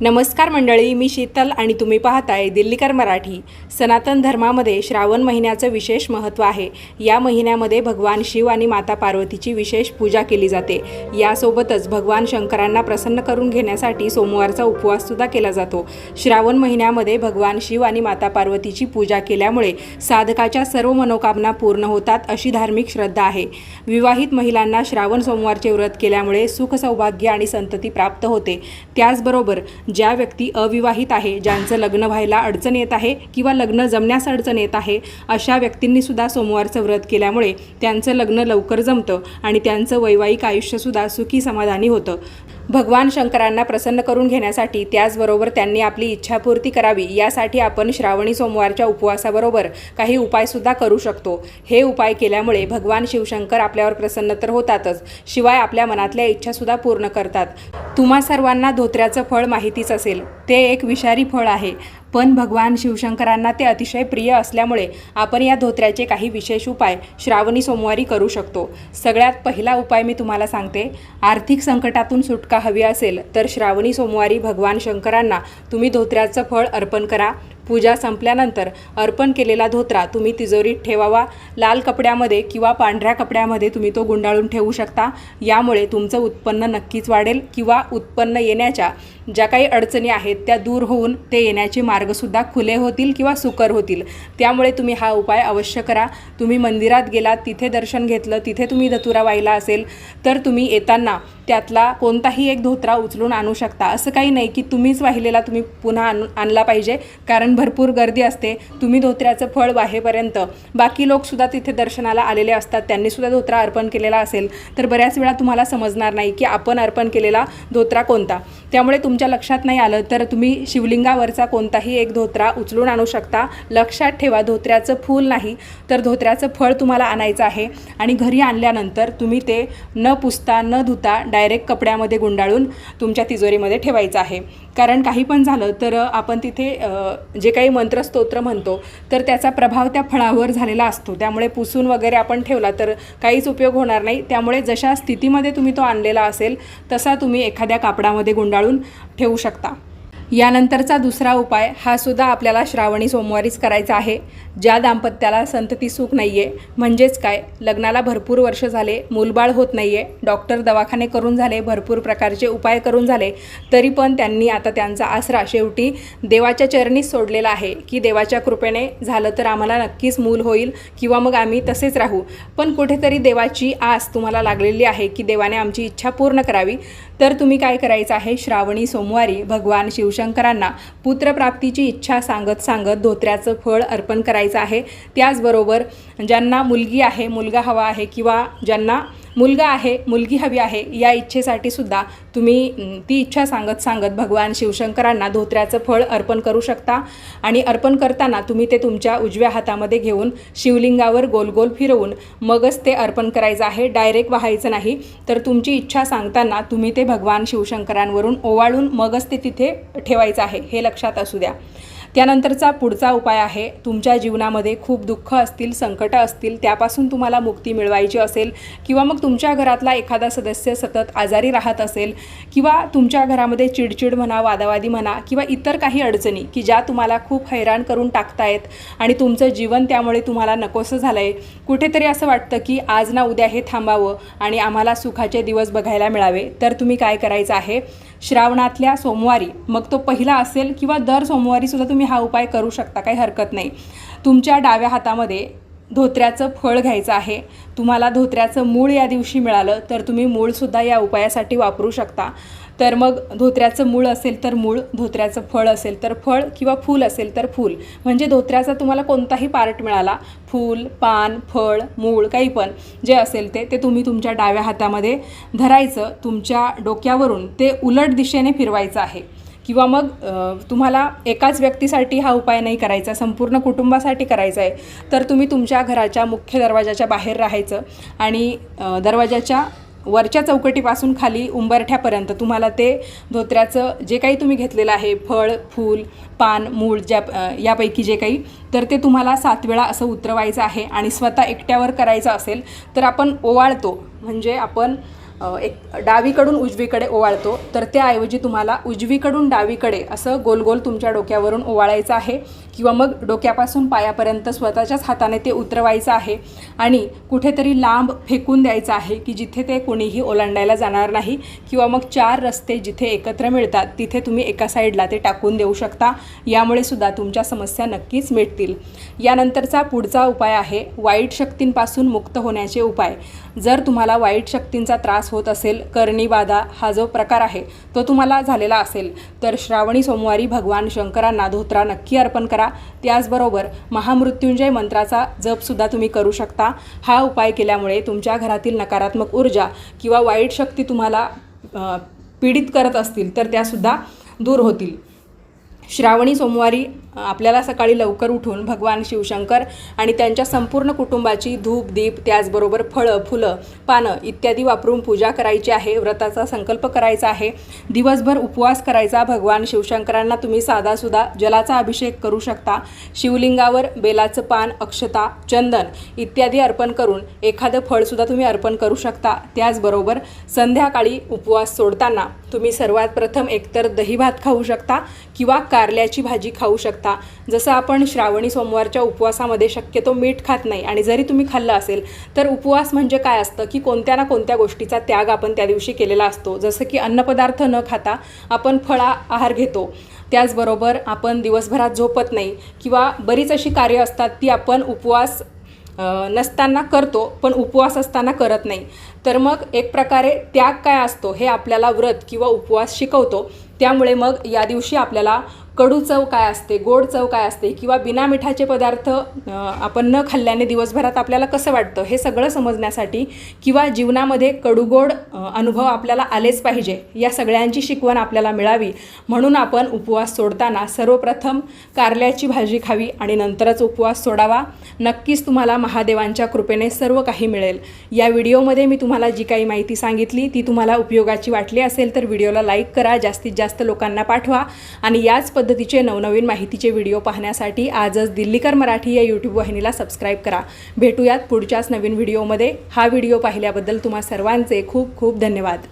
नमस्कार मंडळी मी शीतल आणि तुम्ही पाहताय दिल्लीकर मराठी. सनातन धर्मामध्ये श्रावण महिन्याचं विशेष महत्त्व आहे. या महिन्यामध्ये भगवान शिव आणि माता पार्वतीची विशेष पूजा केली जाते. यासोबतच भगवान शंकरांना प्रसन्न करून घेण्यासाठी सोमवारचा उपवाससुद्धा केला जातो. श्रावण महिन्यामध्ये भगवान शिव आणि माता पार्वतीची पूजा केल्यामुळे साधकाच्या सर्व मनोकामना पूर्ण होतात अशी धार्मिक श्रद्धा आहे. विवाहित महिलांना श्रावण सोमवारचे व्रत केल्यामुळे सुख सौभाग्य आणि संतती प्राप्त होते. त्याचबरोबर ज्या व्यक्ती अविवाहित आहे ज्यांचं लग्न व्हायला अडचण येत आहे किंवा लग्न जमण्यास अडचण येत आहे अशा व्यक्तींनीसुद्धा सोमवारचं व्रत केल्यामुळे त्यांचं लग्न लवकर जमतं आणि त्यांचं वैवाहिक आयुष्यसुद्धा सुखी समाधानी होतं. भगवान शंकरांना प्रसन्न करून घेण्यासाठी त्याचबरोबर त्यांनी आपली इच्छापूर्ती करावी यासाठी आपण श्रावणी सोमवारच्या उपवासाबरोबर काही उपायसुद्धा करू शकतो. हे उपाय केल्यामुळे भगवान शिवशंकर आपल्यावर प्रसन्न तर होतातच शिवाय आपल्या मनातल्या इच्छासुद्धा पूर्ण करतात. तुम्हा सर्वांना धोत्र्याचं फळ माहितीच असेल. ते एक विषारी फळ आहे. पण भगवान शिवशंकरांना ते अतिशय प्रिय असल्यामुळे आपण या धोत्र्याचे काही विशेष उपाय श्रावणी सोमवारी करू शकतो. सगळ्यात पहिला उपाय मी तुम्हाला सांगते. आर्थिक संकटातून सुटका हवी असेल तर श्रावणी सोमवारी भगवान शंकरांना तुम्ही धोत्र्याचं फळ अर्पण करा. पूजा संपल्यानंतर अर्पण केलेला धोत्रा तुम्ही तिजोरीत ठेवावा. लाल कपड्यामध्ये किंवा पांढऱ्या कपड्यामध्ये तुम्ही तो गुंडाळून ठेवू शकता. यामुळे तुमचं उत्पन्न नक्कीच वाढेल किंवा उत्पन्न येण्याच्या ज्या काही अडचणी आहेत त्या दूर होऊन ते येण्याचे मार्गसुद्धा खुले होतील किंवा सुकर होतील. त्यामुळे तुम्ही हा उपाय अवश्य करा. तुम्ही मंदिरात गेलात तिथे दर्शन घेतलं तिथे तुम्ही धतुरा वाहिला असेल तर तुम्ही येताना त्यातला कोणताही एक धोत्रा उचलून आणू शकता. असं काही नाही की तुम्हीच वाहिलेला तुम्ही पुन्हा आणू आणला पाहिजे. कारण भरपूर गर्दी असते. तुम्ही धोत्र्याचं फळ वाहेपर्यंत बाकी लोकसुद्धा तिथे दर्शनाला आलेले असतात. त्यांनीसुद्धा धोत्रा अर्पण केलेला असेल तर बऱ्याच वेळा तुम्हाला समजणार नाही की आपण अर्पण केलेला धोत्रा कोणता. त्यामुळे तुमच्या लक्षात नाही आलं तर तुम्ही शिवलिंगावरचा कोणताही एक धोत्रा उचलून आणू शकता. लक्षात ठेवा धोत्र्याचं फूल नाही तर धोत्र्याचं फळ तुम्हाला आणायचं आहे. आणि घरी आणल्यानंतर तुम्ही ते न पुसता न धुता डायरेक्ट कपड्यामध्ये गुंडाळून तुमच्या तिजोरीमध्ये ठेवायचं आहे. कारण काही पण झालं तर आपण तिथे जे जे काही मंत्रस्तोत्र म्हणतो तर त्याचा प्रभाव त्या फळावर झालेला असतो. त्यामुळे पुसून वगैरे आपण ठेवला तर काहीच उपयोग होणार नाही. त्यामुळे जशा स्थितीमध्ये तुम्ही तो आणलेला असेल तसा तुम्ही एखाद्या कापडामध्ये गुंडाळून ठेवू शकता. यानंतरचा दुसरा उपाय हा सुद्धा आपल्याला श्रावणी सोमवारीच करायचा आहे. ज्या दाम्पत्याला संतती सुख नाही आहे म्हणजेच काय? लग्नाला भरपूर वर्ष झाले मूलबाळ होत नाही आहे डॉक्टर दवाखाने करून झाले भरपूर प्रकारचे उपाय करून झाले तरी पण त्यांनी आता त्यांचा आसरा शेवटी देवाच्या चरणीच सोडलेला आहे. की देवाच्या कृपेने झालं तर आम्हाला नक्कीच मूल होईल किंवा मग आम्ही तसेच राहू. पण कुठेतरी देवाची आस तुम्हाला लागलेली आहे की देवाने आमची इच्छा पूर्ण करावी. तर तुम्ही काय करायचं आहे? श्रावणी सोमवारी भगवान शिवशंकरांना पुत्रप्राप्तीची इच्छा सांगत सांगत धोत्र्याचं फळ अर्पण करायचं आहे. त्याचबरोबर ज्यांना मुलगी आहे मुलगा हवा आहे किंवा ज्यांना मुलगा आहे मुलगी हवी आहे या इच्छेसाठी सुद्धा तुम्ही ती इच्छा सांगत सांगत भगवान शिवशंकरांना धोत्र्याचं फळ अर्पण करू शकता. आणि अर्पण करताना तुम्ही ते तुमच्या उजव्या हातामध्ये घेऊन शिवलिंगावर गोल गोल फिरवून मगच ते अर्पण करायचं आहे. डायरेक्ट वाहायचं नाही. तर तुमची इच्छा सांगताना तुम्ही ते भगवान शिवशंकरांवरून ओवाळून मगच ते तिथे ठेवायचं आहे. हे लक्षात असू द्या. त्यानंतरचा पुढचा उपाय आहे तुमच्या जीवनामध्ये खूप दुःख असतील संकटं असतील त्यापासून तुम्हाला मुक्ती मिळवायची असेल किंवा मग तुमच्या घरातला एखादा सदस्य सतत आजारी राहत असेल किंवा तुमच्या घरामध्ये चिडचिड म्हणा वादावादी म्हणा किंवा इतर काही अडचणी की ज्या तुम्हाला खूप हैराण करून टाकतायत आणि तुमचं जीवन त्यामुळे तुम्हाला नकोसं झालं आहे कुठेतरी असं वाटतं की आज ना उद्या हे थांबावं आणि आम्हाला सुखाचे दिवस बघायला मिळावे तर तुम्ही काय करायचं आहे? श्रावणातल्या सोमवारी मग तो पहिला असेल किंवा दर सोमवारीसुद्धा तुम्ही हा उपाय करू शकता काही हरकत नाही. तुमच्या डाव्या हातामध्ये धोत्र्याचं फळ घ्यायचं आहे. तुम्हाला धोत्र्याचं मूळ या दिवशी मिळालं तर तुम्ही मूळसुद्धा या उपायासाठी वापरू शकता. तर मग धोत्र्याचं मूळ असेल तर मूळ धोत्र्याचं फळ असेल तर फळ किंवा फूल असेल तर फूल. म्हणजे धोत्र्याचा तुम्हाला कोणताही पार्ट मिळाला फूल पान फळ मूळ काही पण जे असेल ते ते तुम्ही तुमच्या डाव्या हातामध्ये धरायचं तुमच्या डोक्यावरून ते उलट दिशेने फिरवायचं आहे. किंवा मग तुम्हाला एकाच व्यक्तीसाठी हा उपाय नाही करायचा संपूर्ण कुटुंबासाठी करायचा आहे तर तुम्ही तुमच्या घराच्या मुख्य दरवाजाच्या बाहेर राहायचं आणि दरवाजाच्या वरच्या चौकटीपासून खाली उंबरठ्यापर्यंत तुम्हाला ते धोत्र्याचं जे काही तुम्ही घेतलेलं आहे फळ फूल पान मूळ ज्या यापैकी जे काही तर ते तुम्हाला सात वेळा असं उतरवायचं आहे आणि स्वतः एकट्यावर करायचं असेल तर आपण ओवाळतो. म्हणजे आपण एक डावीकडून उजवीकडे ओवाळतो तर त्याऐवजी तुम्हाला उजवीकडून डावीकडे असं गोल गोल तुमच्या डोक्यावरून ओवाळायचं आहे किंवा मग डोक्यापासून पायापर्यंत स्वतःच्याच हाताने ते उतरवायचं आहे आणि कुठेतरी लांब फेकून द्यायचं आहे की जिथे ते कोणीही ओलांडायला जाणार नाही किंवा मग चार रस्ते जिथे एकत्र मिळतात तिथे तुम्ही एका साईडला ते टाकून देऊ शकता. यामुळे सुद्धा तुमच्या समस्या नक्कीच मिटतील. यानंतरचा पुढचा उपाय आहे वाईट शक्तींपासून मुक्त होण्याचे उपाय. जर तुम्हाला वाईट शक्तींचा त्रास होत असेल कर्णीबाधा हा जो प्रकार आहे तो तुम्हाला झालेला असेल तर श्रावणी सोमवारी भगवान शंकरांना धोत्रा नक्की अर्पण करा. त्याचबरोबर महामृत्युंजय मंत्राचा जपसुद्धा तुम्ही करू शकता. हा उपाय केल्यामुळे तुमच्या घरातील नकारात्मक ऊर्जा किंवा वाईट शक्ती तुम्हाला पीडित करत असतील तर त्यासुद्धा दूर होतील. श्रावणी सोमवारी आपल्याला सकाळी लवकर उठून भगवान शिवशंकर आणि त्यांच्या संपूर्ण कुटुंबाची धूप दीप त्याचबरोबर फळं फुलं पानं इत्यादी वापरून पूजा करायची आहे व्रताचा संकल्प करायचा आहे. दिवसभर उपवास करायचा भगवान शिवशंकरांना तुम्ही साधासुद्धा जलाचा अभिषेक करू शकता. शिवलिंगावर बेलाचं पान अक्षता चंदन इत्यादी अर्पण करून एखादं फळसुद्धा तुम्ही अर्पण करू शकता. त्याचबरोबर संध्याकाळी उपवास सोडताना तुम्ही सर्वात प्रथम एकतर दही भात खाऊ शकता किंवा कारल्याची भाजी खाऊ शकता. जसं आपण श्रावणी सोमवारच्या उपवासामध्ये शक्यतो मीठ खात नाही आणि जरी तुम्ही खाल्लं असेल तर उपवास म्हणजे काय असतं की कोणत्या ना कोणत्या गोष्टीचा त्याग आपण त्या दिवशी केलेला असतो. जसं की अन्नपदार्थ न खाता आपण फळा आहार घेतो. त्याचबरोबर आपण दिवसभरात झोपत नाही किंवा बरीच अशी कार्य असतात ती आपण उपवास नसताना करतो पण उपवास असताना करत नाही. तर मग एक प्रकारे त्याग काय असतो हे आपल्याला व्रत किंवा उपवास शिकवतो. त्यामुळे मग या दिवशी आपल्याला कडू चव काय असते गोड चव काय असते किंवा बिना मिठाचे पदार्थ आपण न खाल्ल्याने दिवसभरात आपल्याला कसं वाटतं हे सगळं समजण्यासाठी किंवा जीवनामध्ये कडूगोड अनुभव आपल्याला आलेच पाहिजे या सगळ्यांची शिकवण आपल्याला मिळावी. म्हणून आपण उपवास सोडताना सर्वप्रथम कारल्याची भाजी खावी आणि नंतरच उपवास सोडावा. नक्कीच तुम्हाला महादेवांच्या कृपेने सर्व काही मिळेल. या व्हिडिओमध्ये मी तुम्हाला जी काही माहिती सांगितली ती तुम्हाला उपयोगाची वाटली असेल तर व्हिडिओला लाईक करा जास्तीत जास्त लोकांना पाठवा आणि याच पद्धतीचे नवनवीन माहितीचे व्हिडिओ पाहण्यासाठी आजच दिल्लीकर मराठी या यूट्यूब वाहिनीला सबस्क्राईब करा. भेटूयात पुढच्याच नवीन व्हिडिओमध्ये. हा व्हिडिओ पाहिल्याबद्दल तुम्हा सर्वांचे खूप खूप धन्यवाद.